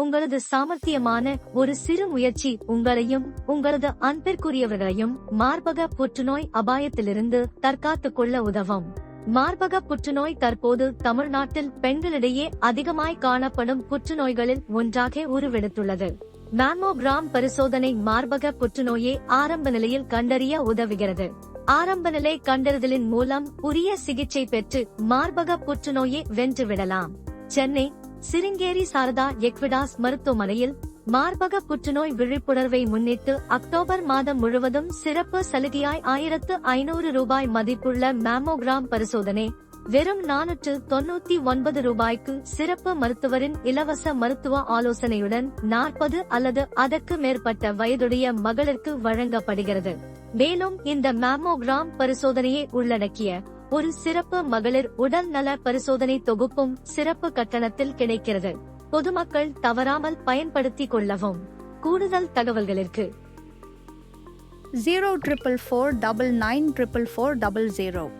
உங்களது சாமர்த்தியமான ஒரு சிறு முயற்சி உங்களையும் உங்களது அன்பிற்குரியவர்களையும் மார்பக புற்றுநோய் அபாயத்திலிருந்து தற்காத்துக் கொள்ள உதவும். மார்பக புற்றுநோய் தற்போது தமிழ்நாட்டில் பெண்களிடையே அதிகமாய் காணப்படும் புற்றுநோய்களில் ஒன்றாக உருவெடுத்துள்ளது. மேமோகிராம் பரிசோதனை மார்பக புற்றுநோயை ஆரம்ப நிலையில் கண்டறிய உதவுகிறது. ஆரம்ப நிலை கண்டறிதலின் மூலம் உரிய சிகிச்சை பெற்று மார்பக புற்றுநோயை வென்றுவிடலாம் சென்னை சிருங்கேரி சாரதா எக்விடாஸ் மருத்துவமனையில் மார்பக புற்றுநோய் விழிப்புணர்வை முன்னிட்டு அக்டோபர் மாதம் முழுவதும் சிறப்பு சலுகையாய் ஆயிரத்து ஐநூறு ரூபாய் மதிப்புள்ள மேமோகிராம் பரிசோதனை வெறும் நானூற்று தொண்ணூத்தி ஒன்பது ரூபாய்க்கு சிறப்பு மருத்துவரின் இலவச மருத்துவ ஆலோசனையுடன் நாற்பது அல்லது அதற்கு மேற்பட்ட வயதுடைய மகளிருக்கு வழங்கப்படுகிறது. மேலும் இந்த மேமோகிராம் பரிசோதனையை உள்ளடக்கிய ஒரு சிறப்பு மகளிர் உடல் நல பரிசோதனை தொகுப்பும் சிறப்பு கட்டணத்தில் கிடைக்கிறது. பொதுமக்கள் தவறாமல் பயன்படுத்திக் கொள்ளவும். கூடுதல் தகவல்களிற்கு zero triple four double nine triple four double zero